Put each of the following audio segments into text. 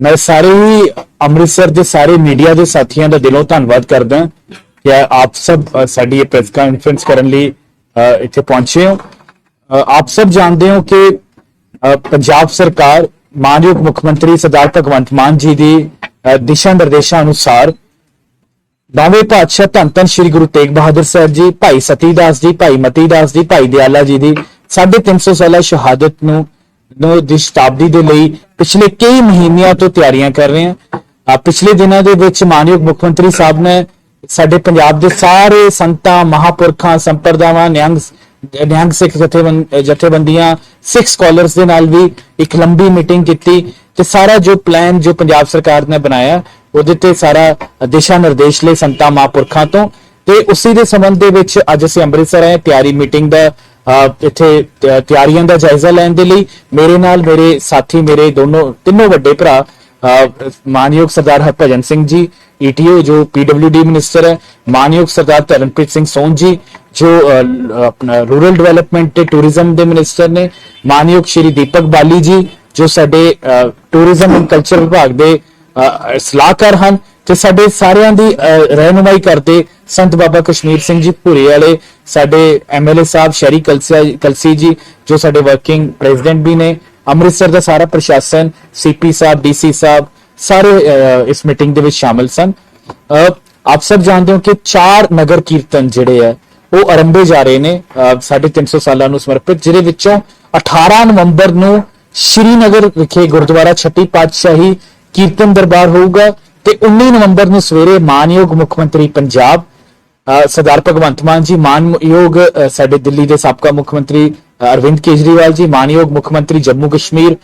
ਮੈਂ ਸਾਰੇ ਹੀ ਅੰਮ੍ਰਿਤਸਰ ਦੇ ਸਾਰੇ ਮੀਡੀਆ ਦੇ ਸਾਥੀਆਂ ਦਾ ਦਿਲੋਂ ਧੰਨਵਾਦ ਕਰਦਾ ਕਿ ਆਪ ਸਭ ਸਾਡੀ ਇਹ ਪ੍ਰੈਸ ਕਾਨਫਰੰਸ ਕਰਨ ਲਈ ਇੱਥੇ ਪਹੁੰਚੇ ਹੋ। ਆਪ ਸਭ ਜਾਣਦੇ ਹੋ ਕਿ ਪੰਜਾਬ ਸਰਕਾਰ ਮਾਨਯੋਗ ਮੁੱਖ ਮੰਤਰੀ ਸਰਦਾਰ ਭਗਵੰਤ ਮਾਨ ਜੀ ਦੀ ਦਿਸ਼ਾ ਨਿਰਦੇਸ਼ਾਂ ਅਨੁਸਾਰ ਨੌਵੇਂ ਪਾਤਸ਼ਾਹ ਧੰਨ ਧੰਨ ਸ੍ਰੀ ਗੁਰੂ ਤੇਗ ਬਹਾਦਰ ਸਾਹਿਬ ਜੀ, ਭਾਈ ਸਤੀ ਦਾਸ ਜੀ, ਭਾਈ ਮਤੀ ਦਾਸ ਜੀ, ਭਾਈ ਦਿਆਲਾ ਜੀ ਦੀ 350 ਸਾਲਾ ਸ਼ਹਾਦਤ ਨੂੰ ਨੂੰ ਦੀ ਸ਼ਤਾਬਦੀ ਦੇ ਲਈ ਪਿਛਲੇ ਕਈ ਮਹੀਨਿਆਂ ਤੋਂ ਤਿਆਰੀਆਂ ਕਰ ਰਹੇ ਹਾਂ। ਪਿਛਲੇ ਦਿਨਾਂ ਦੇ ਵਿੱਚ ਮਾਨਯੋਗ ਮੁੱਖ ਮੰਤਰੀ ਸਾਹਿਬ ਨੇ ਸਾਡੇ ਪੰਜਾਬ ਦੇ ਸਾਰੇ ਸੰਤਾਂ ਮਹਾਪੁਰਖਾਂ, ਸੰਪਰਦਾਵਾਂ, ਨਿਹੰਗ ਨਿਹੰਗ ਸਿੱਖ ਜਥੇਬੰਦ ਜਥੇਬੰਦੀਆਂ, ਸਿੱਖ ਸਕਾਲਰਸ ਦੇ ਨਾਲ ਵੀ ਇੱਕ ਲੰਬੀ ਮੀਟਿੰਗ ਕੀਤੀ ਤੇ ਸਾਰਾ ਜੋ ਪਲਾਨ ਜੋ ਪੰਜਾਬ ਸਰਕਾਰ ਨੇ ਬਣਾਇਆ, ਉਹਦੇ ਤੇ ਸਾਰਾ ਦਿਸ਼ਾ ਨਿਰਦੇਸ਼ ਲਈ ਸੰਤਾਂ ਮਹਾਂਪੁਰਖਾਂ ਤੋਂ ਤੇ ਉਸੇ ਦੇ ਸੰਬੰਧ ਦੇ ਵਿੱਚ ਅੱਜ ਅਸੀਂ ਅੰਮ੍ਰਿਤਸਰ ਆਏ, ਤਿਆਰੀ ਮੀਟਿੰਗ ਦਾ ਇੱਥੇ ਤਿਆਰੀਆਂ ਦਾ ਜਾਇਜ਼ਾ ਲੈਣ ਦੇ ਲਈ ਮੇਰੇ ਨਾਲ ਮੇਰੇ ਸਾਥੀ, ਮੇਰੇ ਦੋਨੋਂ, ਤਿੰਨੋਂ ਵੱਡੇ ਭਰਾ ਮਾਨਯੋਗ ਸਰਦਾਰ ਹਰਭਜਨ ਸਿੰਘ ਜੀ ਈਟੀਓ ਜੋ ਪੀਡਬਲਯੂਡੀ ਮਿਨਿਸਟਰ ਹੈ, ਮਾਨਯੋਗ ਸਰਦਾਰ ਤਰਨਪ੍ਰੀਤ ਸਿੰਘ ਸੋਨ ਜੀ, ਜੋ ਆਪਣਾ ਰੂਰਲ ਡਿਵੈਲਪਮੈਂਟ ਤੇ ਟੂਰਿਜ਼ਮ ਦੇ ਮਿਨਿਸਟਰ ਨੇ, ਮਾਨਯੋਗ ਸ਼੍ਰੀ ਦੀਪਕ ਬਾਲੀ ਜੀ, ਜੋ ਸਾਡੇ ਟੂਰਿਜ਼ਮ ਐਂਡ ਕਲਚਰ ਵਿਭਾਗ ਦੇ ਸਲਾਹਕਾਰ ਹਨ ਤੇ ਸਾਡੇ ਸਾਰਿਆਂ ਦੀ ਅਹ, ਰਹਿਨੁਮਾਈ ਕਰਦੇ ਸੰਤ ਬਾਬਾ ਕਸ਼ਮੀਰ ਸਿੰਘ ਜੀ ਭੂਰੇ ਵਾਲੇ ਸਾਡੇ ਐਮਐਲਏ ਸਾਹਿਬ ਸ਼ਹਿਰੀ ਕਲਸੀ ਜੀ ਜੋ ਸਾਡੇ ਵਰਕਿੰਗ ਪ੍ਰੈਜ਼ੀਡੈਂਟ ਵੀ ਨੇ ਅੰਮ੍ਰਿਤਸਰ ਦਾ ਸਾਰਾ ਪ੍ਰਸ਼ਾਸਨ ਸੀਪੀ ਸਾਹਿਬ ਡੀਸੀ ਸਾਹਿਬ ਸਾਰੇ ਇਸ ਮੀਟਿੰਗ ਦੇ ਵਿੱਚ ਸ਼ਾਮਲ ਸਨ। ਅਹ, ਆਪ ਸਭ ਜਾਣਦੇ ਹੋ ਕਿ ਚਾਰ ਨਗਰ ਕੀਰਤਨ ਜਿਹੜੇ ਆ ਉਹ ਆਰੰਭੇ ਜਾ ਰਹੇ ਨੇ ਅਹ, ਸਾਢੇ 350 ਸਾਲਾਂ ਨੂੰ ਸਮਰਪਿਤ ਜਿਹਦੇ ਵਿੱਚੋਂ 18 ਨਵੰਬਰ ਨੂੰ ਸ਼੍ਰੀਨਗਰ ਵਿਖੇ ਗੁਰਦੁਆਰਾ ਛੱਟੀ ਪਾਤਸ਼ਾਹੀ ਕੀਰਤਨ ਦਰਬਾਰ ਹੋਊਗਾ ਤੇ 19 ਨਵੰਬਰ ਨੂੰ ਸਵੇਰੇ ਮਾਨਯੋਗ ਮੁੱਖ ਮੰਤਰੀ ਪੰਜਾਬ ਸਰਦਾਰ ਭਗਵੰਤ ਮਾਨ ਜੀ ਮਾਨਯੋਗ ਸਾਡੇ ਦਿੱਲੀ ਦੇ ਸਾਬਕਾ ਮੁੱਖ ਮੰਤਰੀ ਅਰਵਿੰਦ ਕੇਜਰੀਵਾਲ ਜੀ ਮਾਨਯੋਗ ਮੁੱਖ ਮੰਤਰੀ ਜੰਮੂ ਕਸ਼ਮੀਰ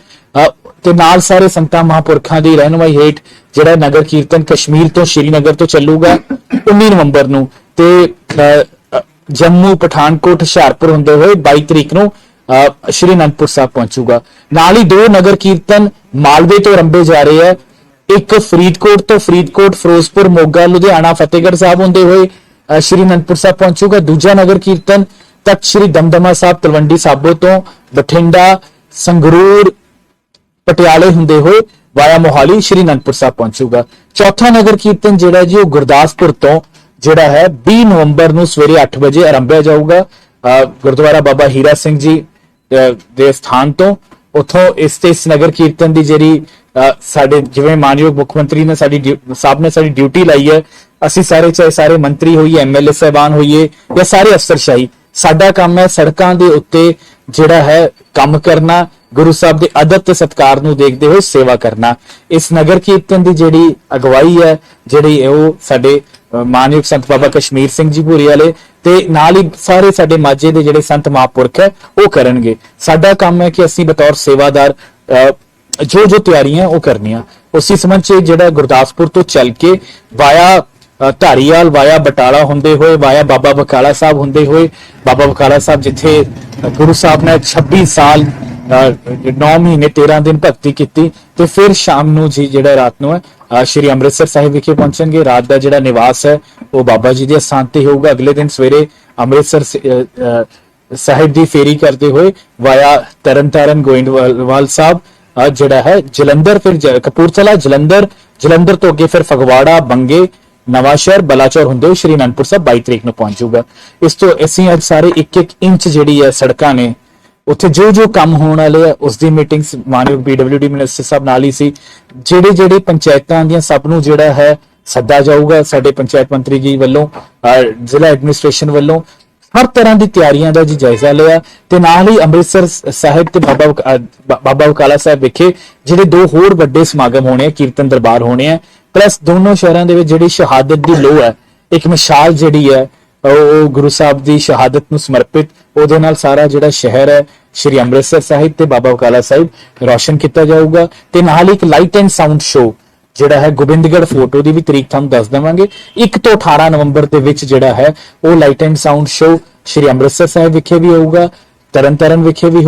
ਤੇ ਨਾਲ ਸਾਰੇ ਸੰਤਾਂ ਮਹਾਂਪੁਰਖਾਂ ਦੀ ਰਹਿਨੁਮਾਈ ਹੇਠ ਜਿਹੜਾ ਨਗਰ ਕੀਰਤਨ ਕਸ਼ਮੀਰ ਤੋਂ ਸ਼੍ਰੀਨਗਰ ਤੋਂ ਚੱਲੂਗਾ 19 ਨਵੰਬਰ ਨੂੰ ਤੇ ਅਹ, ਜੰਮੂ ਪਠਾਨਕੋਟ ਹੁਸ਼ਿਆਰਪੁਰ ਹੁੰਦੇ ਹੋਏ 22 ਤਰੀਕ ਨੂੰ ਸ਼੍ਰੀ ਅਨੰਦਪੁਰ ਸਾਹਿਬ ਪਹੁੰਚੂਗਾ। ਨਾਲ ਹੀ ਦੋ ਨਗਰ ਕੀਰਤਨ ਮਾਲਵੇ ਤੋਂ ਆਰੰਭੇ ਜਾ ਰਹੇ ਹੈ। ਇੱਕ ਫਰੀਦਕੋਟ ਤੋਂ ਫਰੀਦਕੋਟ, ਫਿਰੋਜ਼ਪੁਰ, ਮੋਗਾ, ਲੁਧਿਆਣਾ, ਫਤਿਹਗੜ੍ਹ ਸਾਹਿਬ ਹੁੰਦੇ ਹੋਏ ਸ਼੍ਰੀ ਅਨੰਦਪੁਰ ਸਾਹਿਬ ਪਹੁੰਚੂਗਾ। ਦੂਜਾ ਨਗਰ ਕੀਰਤਨ ਤਖਤ ਸ਼੍ਰੀ ਦਮਦਮਾ ਸਾਹਿਬ, ਤਲਵੰਡੀ ਸਾਬੋ ਤੋਂ ਬਠਿੰਡਾ, ਸੰਗਰੂਰ, ਪਟਿਆਲੇ ਹੁੰਦੇ ਹੋਏ ਵਾਇਆ ਮੋਹਾਲੀ ਸ਼੍ਰੀ ਅਨੰਦਪੁਰ ਸਾਹਿਬ ਪਹੁੰਚੂਗਾ। ਚੌਥਾ ਨਗਰ ਕੀਰਤਨ ਜਿਹੜਾ ਜੀ ਉਹ ਗੁਰਦਾਸਪੁਰ ਤੋਂ ਜਿਹੜਾ ਹੈ 20 ਨਵੰਬਰ ਨੂੰ ਸਵੇਰੇ 8 ਵਜੇ ਆਰੰਭਿਆ ਜਾਊਗਾ। ਗੁਰਦੁਆਰਾ ਬਾਬਾ ਹੀਰਾ ਸਿੰਘ ਜੀ ਦੇ ਸਥਾਨ ਤੋਂ ਉਥੋਂ ਇਸ ਤੇ ਇਸ ਨਗਰ ਕੀਰਤਨ ਦੀ ਜਿਹੜੀ, ਅਹ, ਸਾਡੇ ਜਿਵੇਂ ਮਾਨਯੋਗ ਮੁੱਖ ਮੰਤਰੀ ਨੇ ਸਾਡੀ ਡਿਊ- ਸਾਹਿਬ ਨੇ ਸਾਡੀ ਡਿਊਟੀ ਲਾਈ ਹੈ, ਅਸੀਂ ਸਾਰੇ ਚਾਹੇ ਸਾਰੇ ਮੰਤਰੀ ਹੋਈਏ ਐਮਐਲਏ ਸਹਿਬਾਨ ਹੋਈਏ ਜਾਂ ਸਾਰੇ ਅਫਸਰਸ਼ਾਹੀ, ਸਾਡਾ ਕੰਮ ਹੈ ਸੜਕਾਂ ਦੇ ਉੱਤੇ ਜਿਹੜਾ ਹੈ ਕੰਮ ਕਰਨਾ ਗੁਰੂ ਸਾਹਿਬ ਦੇ ਅਦਬ ਤੇ ਸਤਕਾਰ ਨੂੰ ਦੇਖਦੇ ਹੋਏ ਸੇਵਾ ਕਰਨਾ। ਇਸ ਨਗਰ ਕੀਰਤਨ ਦੀ ਜਿਹੜੀ ਅਗਵਾਈ ਹੈ, ਜਿਹੜੀ ਉਹ ਸਾਡੇ ਮਾਨਯੋਗ ਸੰਤ ਬਾਬਾ ਕਸ਼ਮੀਰ ਸਿੰਘ ਜੀ ਭੂਰੀ ਵਾਲੇ ਤੇ ਨਾਲ ਹੀ ਸਾਰੇ ਸਾਡੇ ਮਾਝੇ ਦੇ ਜਿਹੜੇ ਸੰਤ ਮਹਾਂਪੁਰਖ ਹੈ, ਉਹ ਕਰਨਗੇ। ਸਾਡਾ ਕੰਮ ਹੈ ਕਿ ਅਸੀਂ ਬਤੌਰ ਸੇਵਾਦਾਰ ਜੋ ਜੋ ਤਿਆਰੀਆਂ ਉਹ ਕਰਨੀਆਂ। ਉਸੇ ਸਮਝ ਚ ਜਿਹੜਾ ਗੁਰਦਾਸਪੁਰ ਤੋਂ ਚੱਲ ਕੇ ਵਾਇਆ ਧਾਰੀਵਾਲ, ਵਾਇਆ ਬਟਾਲਾ ਹੁੰਦੇ ਹੋਏ, ਵਾਇਆ ਬਾਬਾ ਬਕਾਲਾ ਸਾਹਿਬ ਹੁੰਦੇ ਹੋਏ, ਬਾਬਾ ਬਕਾਲਾ ਸਾਹਿਬ ਜਿੱਥੇ ਗੁਰੂ ਸਾਹਿਬ ਨੇ 26 ਸਾਲ 9 ਮਹੀਨੇ 13 ਦਿਨ ਭਗਤੀ ਕੀਤੀ ਤੇ ਫਿਰ ਸ਼ਾਮ ਨੂੰ ਜੀ ਜਿਹੜਾ ਰਾਤ ਨੂੰ ਹੈ ਸ਼੍ਰੀ ਅੰਮ੍ਰਿਤਸਰ ਸਾਹਿਬ ਵਿਖੇ ਪਹੁੰਚਣਗੇ। ਰਾਤ ਦਾ ਜਿਹੜਾ ਨਿਵਾਸ ਹੈ, ਉਹ ਬਾਬਾ ਜੀ ਦੇ ਅਸਥਾਨ ਤੇ ਹੋਊਗਾ। ਅਗਲੇ ਦਿਨ ਸਵੇਰੇ ਅੰਮ੍ਰਿਤਸਰ ਸਾਹਿਬ ਦੀ ਫੇਰੀ ਕਰਦੇ ਹੋਏ ਵਾਇਆ ਤਰਨਤਾਰਨ ਗੋਇੰਦਵਾਲ ਸਾਹਿਬ ਜਿਹੜਾ ਹੈ, ਜਲੰਧਰ ਫਿਰ ਕਪੂਰਥਲਾ, ਜਲੰਧਰ ਜਲੰਧਰ ਤੋਂ ਅੱਗੇ ਫਿਰ ਫਗਵਾੜਾ, ਬੰਗੇ ਨਵਾਂ ਸ਼ਹਿਰ ਬਲਾਚੌਰ ਹੁੰਦੇ ਹੋਏ ਸ਼੍ਰੀ ਅਨੰਦਪੁਰ ਸਾਹਿਬ 22 ਤਰੀਕ ਨੂੰ ਪਹੁੰਚੂਗਾ ਇਸ ਤੋਂ ਅਸੀਂ ਅੱਜ ਸਾਰੇ ਇੱਕ ਇੱਕ ਇੰਚ ਜਿਹੜੀ ਹੈ ਸੜਕਾਂ ਨੇ ਉੱਥੇ ਜੋ ਜੋ ਕੰਮ ਹੋਣ ਵਾਲੇ ਆ, ਉਸ ਦੀ ਮੀਟਿੰਗਸ ਮਾਨਯੋਗ ਪੀਡਬਲਯੂਡੀ ਮਿਨਿਸਟਰ ਸਾਹਿਬ ਨਾਲ ਹੀ ਸੀ। ਜਿਹੜੇ ਜਿਹੜੇ ਪੰਚਾਇਤਾਂ ਦੀਆਂ ਸਭ ਨੂੰ ਜਿਹੜਾ ਹੈ, ਸੱਦਾ ਜਾਊਗਾ ਸਾਡੇ ਪੰਚਾਇਤ ਮੰਤਰੀ ਜੀ ਵੱਲੋਂ ਜ਼ਿਲ੍ਹਾ ਐਡਮਿਨਿਸਟ੍ਰੇਸ਼ਨ ਵੱਲੋਂ, ਹਰ ਤਰ੍ਹਾਂ ਦੀ ਤਿਆਰੀਆਂ ਦਾ ਜੀ ਜਾਇਜ਼ਾ ਲਿਆ। ਤੇ ਨਾਲ ਹੀ ਅੰਮ੍ਰਿਤਸਰ ਸਾਹਿਬ ਤੇ ਬਾਬਾ ਬਾਬਾ ਬਕਾਲਾ ਸਾਹਿਬ ਵਿਖੇ ਜਿਹੜੇ ਦੋ ਹੋਰ ਵੱਡੇ ਸਮਾਗਮ ਹੋਣੇ ਆ, ਕੀਰਤਨ ਦਰਬਾਰ ਹੋਣੇ ਆ। ਪਲੱਸ ਦੋਨੋਂ ਸ਼ਹਿਰਾਂ ਦੇ ਵਿੱਚ ਜਿਹੜੀ ਸ਼ਹਾਦਤ ਦੀ ਲੋਹ ਹੈ, ਇੱਕ ਮਿਸਾਲ ਜਿਹੜੀ ਹੈ ਉਹ ਗੁਰੂ ਸਾਹਿਬ ਦੀ ਸ਼ਹਾਦਤ ਨੂੰ ਸਮਰਪਿਤ ਉਹਦੇ ਨਾਲ ਸਾਰਾ ਜਿਹੜਾ ਸ਼ਹਿਰ ਹੈ, ਸ਼੍ਰੀ ਅੰਮ੍ਰਿਤਸਰ ਸਾਹਿਬ ਤੇ ਬਾਬਾ ਬਕਾਲਾ ਸਾਹਿਬ ਰੌਸ਼ਨ ਕੀਤਾ ਜਾਊਗਾ ਤੇ ਨਾਲ ਹੀ ਇੱਕ ਲਾਈਟ ਐਂਡ ਸਾਊਂਡ ਸ਼ੋਅ ਜਿਹੜਾ ਹੈ ਗੋਬਿੰਦਗੜ੍ਹ ਫੋਟੋ ਦੀ ਵੀ ਤਰੀਕ ਤੁਹਾਨੂੰ ਦੱਸ ਦੇਵਾਂਗੇ। 1 ਤੋਂ 18 ਨਵੰਬਰ ਦੇ ਵਿੱਚ ਜਿਹੜਾ ਹੈ, ਉਹ light and sound show Shri Amritsar Sahib ਵਿਖੇ ਵੀ ਹੋਊਗਾ, ਤਰਨਤਾਰਨ ਵਿਖੇ ਵੀ